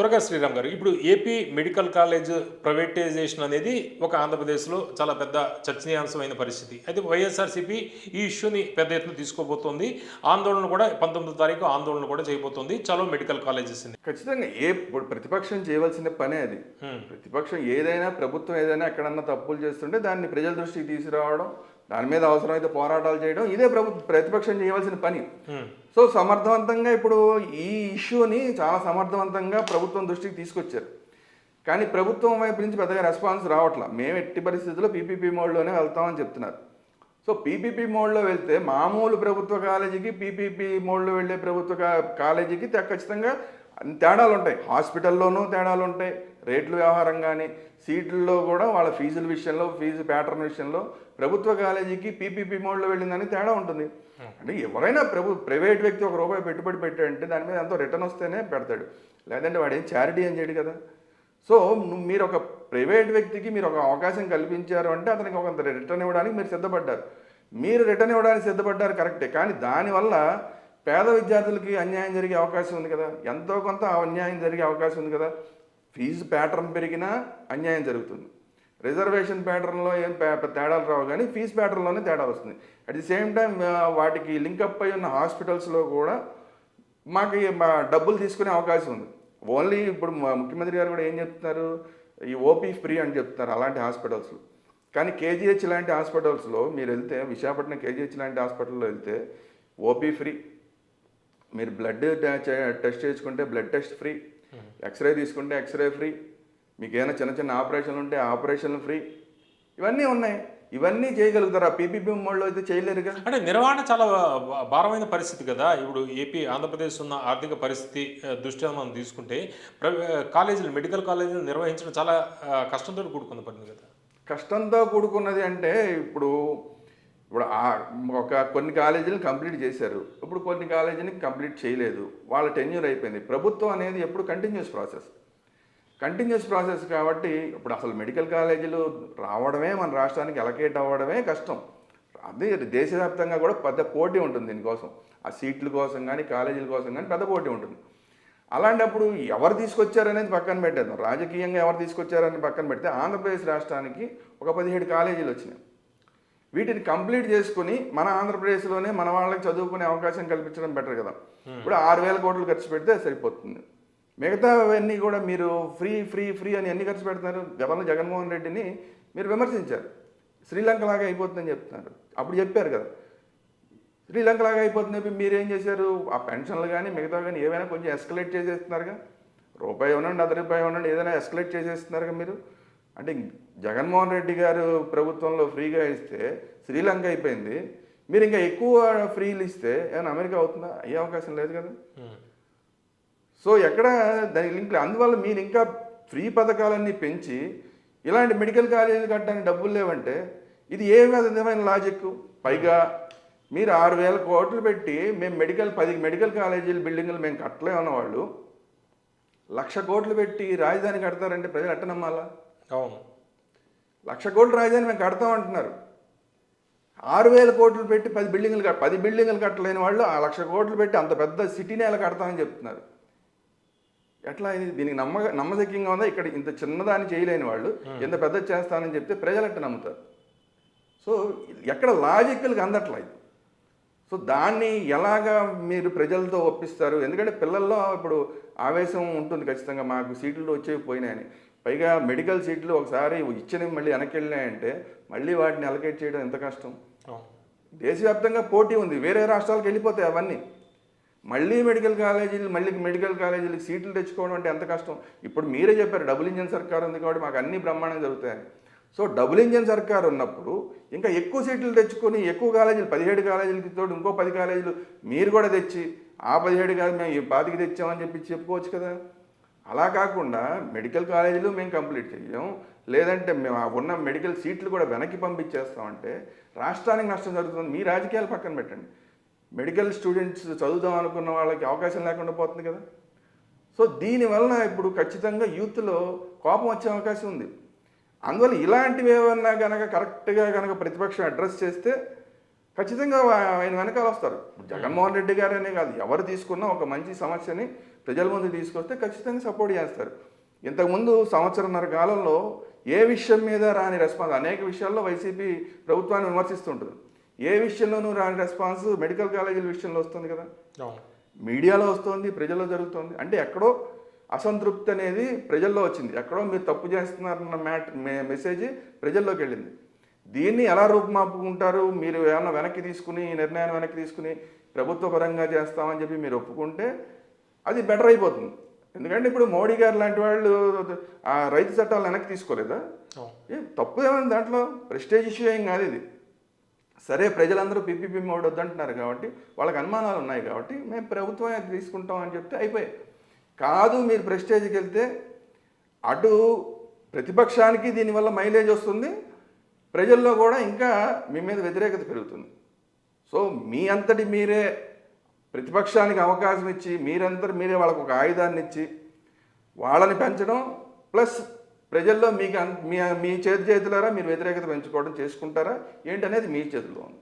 త్వరగా శ్రీరామ్ గారు ఇప్పుడు ఏపీ మెడికల్ కాలేజ్ ప్రైవేటైజేషన్ అనేది ఒక ఆంధ్రప్రదేశ్లో చాలా పెద్ద చర్చనీయాంశమైన పరిస్థితి. అయితే వైఎస్ఆర్సీపీ ఈ ఇష్యూని పెద్ద ఎత్తున తీసుకోబోతోంది. ఆందోళన కూడా పంతొమ్మిదో తారీఖు ఆందోళన కూడా చేయబోతోంది. చలో మెడికల్ కాలేజెస్ ఖచ్చితంగా ఏ ప్రతిపక్షం చేయవలసిన పనే అది. ప్రతిపక్షం ఏదైనా ప్రభుత్వం ఏదైనా ఎక్కడన్నా తప్పులు చేస్తుంటే దాన్ని ప్రజల దృష్టికి తీసుకురావడం దాని మీద అవసరమైతే పోరాటాలు చేయడం ఇదే ప్రభుత్వ ప్రతిపక్షం చేయవలసిన పని. సో సమర్థవంతంగా ఇప్పుడు ఈ ఇష్యూని చాలా సమర్థవంతంగా ప్రభుత్వం దృష్టికి తీసుకొచ్చారు. కానీ ప్రభుత్వం వైపు నుంచి పెద్దగా రెస్పాన్స్ రావట్లా. మేము ఎట్టి పరిస్థితుల్లో పీపీపీ మోడ్లోనే వెళ్తామని చెప్తున్నారు. సో పీపీపీ మోడ్లో వెళ్తే మామూలు ప్రభుత్వ కాలేజీకి పీపీపీ మోడ్లో వెళ్ళే ప్రభుత్వ కాలేజీకి ఖచ్చితంగా తేడాలు ఉంటాయి హాస్పిటల్లోనూ తేడాలు ఉంటాయి రేట్ల వ్యవహారం కానీ సీట్లలో కూడా వాళ్ళ ఫీజుల విషయంలో ఫీజు ప్యాటర్న్ విషయంలో ప్రభుత్వ కాలేజీకి పీపీపీ మోడ్లో వెళ్ళిందని తేడా ఉంటుంది. అంటే ఎవరైనా ప్రభు ప్రైవేట్ వ్యక్తి ఒక రూపాయి పెట్టుబడి పెట్టాడంటే దాని మీద ఎంతో రిటర్న్ వస్తేనే పెడతాడు. లేదంటే వాడు ఏం చారిటీ అని చేయడు కదా. సో మీరు ఒక ప్రైవేట్ వ్యక్తికి మీరు ఒక అవకాశం కల్పించారు అంటే అతనికి ఒక రిటర్న్ ఇవ్వడానికి మీరు సిద్ధపడ్డారు. మీరు రిటర్న్ ఇవ్వడానికి సిద్ధపడ్డారు కరెక్టే. కానీ దానివల్ల పేద విద్యార్థులకి అన్యాయం జరిగే అవకాశం ఉంది కదా. ఎంతో కొంత అన్యాయం జరిగే అవకాశం ఉంది కదా. ఫీజు ప్యాటర్న్ పెరిగినా అన్యాయం జరుగుతుంది. రిజర్వేషన్ ప్యాటర్న్లో ఏం తేడాలు రావు కానీ ఫీజు ప్యాటర్న్లోనే తేడా వస్తుంది అట్ ది సేమ్ టైం వాటికి లింకప్ అయి ఉన్న హాస్పిటల్స్లో కూడా మాకు మా డబ్బులు తీసుకునే అవకాశం ఉంది. ఓన్లీ ఇప్పుడు ముఖ్యమంత్రి గారు కూడా ఏం చెప్తున్నారు? ఈ ఓపీ ఫ్రీ అని చెప్తున్నారు అలాంటి హాస్పిటల్స్లో. కానీ కేజీహెచ్ లాంటి హాస్పిటల్స్లో మీరు వెళ్తే విశాఖపట్నం కేజీహెచ్ లాంటి హాస్పిటల్లో వెళ్తే ఓపీ ఫ్రీ. మీరు బ్లడ్ టెస్ట్ చేసుకుంటే blood test free. X ray తీసుకుంటే ఎక్స్రే ఫ్రీ. మీకు ఏమైనా చిన్న చిన్న ఆపరేషన్లు ఉంటే ఆపరేషన్లు ఫ్రీ. ఇవన్నీ ఉన్నాయి. ఇవన్నీ చేయగలుగుతారా? పీపీపీ మోడ్లో అయితే చేయలేరుగా. అంటే నిర్వహణ చాలా భారమైన పరిస్థితి కదా. ఇప్పుడు ఏపీ ఆంధ్రప్రదేశ్ ఉన్న ఆర్థిక పరిస్థితి దృష్ట్యా మనం తీసుకుంటే కాలేజీలు మెడికల్ కాలేజీలు నిర్వహించడం చాలా కష్టంతో కూడుకున్న పని కదా. కష్టంతో కూడుకున్నది అంటే ఇప్పుడు ఇప్పుడు ఆ- ఒక కొన్ని కాలేజీలు కంప్లీట్ చేశారు. ఇప్పుడు కొన్ని కాలేజీని కంప్లీట్ చేయలేదు. వాళ్ళ టెన్యూర్ అయిపోయింది. ప్రభుత్వం అనేది ఎప్పుడు కంటిన్యూస్ ప్రాసెస్. కంటిన్యూస్ ప్రాసెస్ కాబట్టి ఇప్పుడు అసలు మెడికల్ కాలేజీలు రావడమే మన రాష్ట్రానికి ఎలకేట్ అవ్వడమే కష్టం. అదే దేశవ్యాప్తంగా కూడా పెద్ద పోటీ ఉంటుంది దీనికోసం. ఆ సీట్ల కోసం కానీ కాలేజీల కోసం కానీ పెద్ద పోటీ ఉంటుంది. అలాంటప్పుడు ఎవరు తీసుకొచ్చారనేది పక్కన పెట్టేద్దాం. రాజకీయంగా ఎవరు తీసుకొచ్చారని పక్కన పెడితే ఆంధ్రప్రదేశ్ రాష్ట్రానికి ఒక పదిహేడు కాలేజీలు వచ్చినాయి. వీటిని కంప్లీట్ చేసుకుని మన ఆంధ్రప్రదేశ్లోనే మన వాళ్ళకి చదువుకునే అవకాశం కల్పించడం బెటర్ కదా. ఇప్పుడు ఆరు వేల కోట్లు ఖర్చు పెడితే సరిపోతుంది. మిగతా అవన్నీ కూడా మీరు ఫ్రీ ఫ్రీ ఫ్రీ అని ఎన్ని ఖర్చు పెడుతున్నారు గతంలో జగన్మోహన్ రెడ్డిని మీరు విమర్శించారు. శ్రీలంక లాగా అయిపోతుందని చెప్తున్నారు. అప్పుడు చెప్పారు కదా. శ్రీలంక లాగా అయిపోతుంది చెప్పి మీరేం చేశారు? ఆ పెన్షన్లు కానీ మిగతా కానీ ఏవైనా కొంచెం ఎస్కలేట్ చేసేస్తున్నారుగా? రూపాయి ఇవ్వనండి అర్ధ రూపాయి ఇవ్వనండి ఏదైనా ఎస్కలేట్ చేసేస్తున్నారుగా మీరు? అంటే జగన్మోహన్ రెడ్డి గారు ప్రభుత్వంలో ఫ్రీగా ఇస్తే శ్రీలంక అయిపోయింది. మీరు ఇంకా ఎక్కువ ఫ్రీలు ఇస్తే ఏమైనా అమెరికా అవుతుందా? అయ్యే అవకాశం లేదు కదా. సో ఎక్కడ దాని లింక్ అందువల్ల మీరు ఇంకా ఫ్రీ పథకాలన్నీ పెంచి ఇలాంటి మెడికల్ కాలేజీలు కట్టడానికి డబ్బులు లేవంటే ఇది ఏ విధమైన లాజిక్? పైగా మీరు ఆరు వేల కోట్లు పెట్టి మేము మెడికల్ పది మెడికల్ కాలేజీలు బిల్డింగులు మేము కట్టలేమన్న వాళ్ళు లక్ష కోట్లు పెట్టి రాజధాని కడతారంటే ప్రజలు ఎట్ట నమ్మాలా అవును. లక్ష కోట్లు రాజధాని మేము కడతాం అంటున్నారు. ఆరు వేల కోట్లు పెట్టి పది బిల్డింగులు పది బిల్డింగులు కట్టలేని వాళ్ళు ఆ లక్ష కోట్లు పెట్టి అంత పెద్ద సిటీని ఎలా కడతామని చెప్తున్నారు. ఎట్లా ఇది? దీనికి నమ్మ నమ్మదక్యంగా ఉందా? ఇక్కడ ఇంత చిన్నదాన్ని చేయలేని వాళ్ళు ఇంత పెద్ద చేస్తానని చెప్తే ప్రజలు ఎట్ట నమ్ముతారు? సో ఎక్కడ లాజికల్గా అందట్లా ఇది? సో దాన్ని ఎలాగా మీరు ప్రజలతో ఒప్పిస్తారు? ఎందుకంటే పిల్లల్లో ఇప్పుడు ఆవేశం ఉంటుంది ఖచ్చితంగా మాకు సీట్లు వచ్చేవి పోయినాయని. పైగా మెడికల్ సీట్లు ఒకసారి ఇచ్చినవి మళ్ళీ వెనక్కి వెళ్ళినాయంటే మళ్ళీ వాటిని అలకేట్ చేయడం ఎంత కష్టం? దేశవ్యాప్తంగా పోటీ ఉంది. వేరే రాష్ట్రాలకు వెళ్ళిపోతాయి అవన్నీ. మళ్ళీ మెడికల్ కాలేజీలు మళ్ళీ మెడికల్ కాలేజీలకు సీట్లు తెచ్చుకోవడం అంటే ఎంత కష్టం? ఇప్పుడు మీరే చెప్పారు డబుల్ ఇంజన్ సర్కార్ ఉంది కాబట్టి మాకు అన్ని బ్రహ్మాండంగా జరుగుతాయని. సో డబుల్ ఇంజన్ సర్కార్ ఉన్నప్పుడు ఇంకా ఎక్కువ సీట్లు తెచ్చుకొని ఎక్కువ కాలేజీలు పదిహేడు కాలేజీలకి తోడు ఇంకో పది కాలేజీలు మీరు కూడా తెచ్చి ఆ పదిహేడు కాదు మేము ఈ పాతికి తెచ్చామని చెప్పి చెప్పుకోవచ్చు కదా. అలా కాకుండా మెడికల్ కాలేజీలు మేము కంప్లీట్ చెయ్యం. లేదంటే మేము ఉన్న మెడికల్ సీట్లు కూడా వెనక్కి పంపించేస్తామంటే రాష్ట్రానికి నష్టం జరుగుతుంది. మీ రాజకీయాలు పక్కన పెట్టండి. మెడికల్ స్టూడెంట్స్ చదువుదాం అనుకున్న వాళ్ళకి అవకాశం లేకుండా పోతుంది కదా. సో దీనివల్ల ఇప్పుడు ఖచ్చితంగా యూత్లో కోపం వచ్చే అవకాశం ఉంది. అందువల్ల ఇలాంటివి ఏమన్నా కనుక కరెక్ట్గా కనుక ప్రతిపక్షం అడ్రస్ చేస్తే ఖచ్చితంగా ఆయన వెనకాల వస్తారు. జగన్మోహన్ రెడ్డి గారనే కాదు ఎవరు తీసుకున్నా ఒక మంచి సమస్యని ప్రజల ముందు తీసుకొస్తే ఖచ్చితంగా సపోర్ట్ చేస్తారు. ఇంతకుముందు సంవత్సరంన్నర కాలంలో ఏ విషయం మీద రాని రెస్పాన్స్ అనేక విషయాల్లో వైసీపీ ప్రభుత్వాన్ని విమర్శిస్తుంటుంది. ఏ విషయంలోనూ రాని రెస్పాన్స్ మెడికల్ కాలేజీల విషయంలో వస్తుంది కదా. మీడియాలో వస్తుంది ప్రజల్లో జరుగుతుంది. అంటే ఎక్కడో అసంతృప్తి అనేది ప్రజల్లో వచ్చింది. ఎక్కడో మీరు తప్పు చేస్తున్నారన్న మ్యాట్ మెసేజ్ ప్రజల్లోకి వెళ్ళింది. దీన్ని ఎలా రూపుమాపుకుంటారు? మీరు ఏమన్నా వెనక్కి తీసుకుని నిర్ణయాన్ని వెనక్కి తీసుకుని ప్రభుత్వ పరంగా చేస్తామని చెప్పి మీరు ఒప్పుకుంటే అది బెటర్ అయిపోతుంది. ఎందుకంటే ఇప్పుడు మోడీ గారు లాంటి వాళ్ళు ఆ రైతు చట్టాలు వెనక్కి తీసుకోలేదా? ఏ తప్పు ఏమైంది దాంట్లో. ప్రెస్టేజ్ ఇష్యూ ఏం కాదు ఇది. సరే ప్రజలందరూ పిపిపి మోడ్ వద్దంటున్నారు కాబట్టి వాళ్ళకి అనుమానాలు ఉన్నాయి కాబట్టి మేము ప్రభుత్వం అది తీసుకుంటాం అని చెప్తే అయిపోయాయి. కాదు మీరు ప్రెస్టేజ్కి వెళ్తే అటు ప్రతిపక్షానికి దీనివల్ల మైలేజ్ వస్తుంది ప్రజల్లో కూడా ఇంకా మీ మీద వ్యతిరేకత పెరుగుతుంది. సో మీ అంతటి మీరే ప్రతిపక్షానికి అవకాశం ఇచ్చి మీరందరూ మీరే వాళ్ళకు ఒక ఆయుధాన్ని ఇచ్చి వాళ్ళని పెంచడం ప్లస్ ప్రజల్లో మీకు మీ మీ చేతి చేతులారా మీరు వ్యతిరేకత పెంచుకోవడం చేసుకుంటారా? ఏంటనేది మీ చేతిలో ఉంది.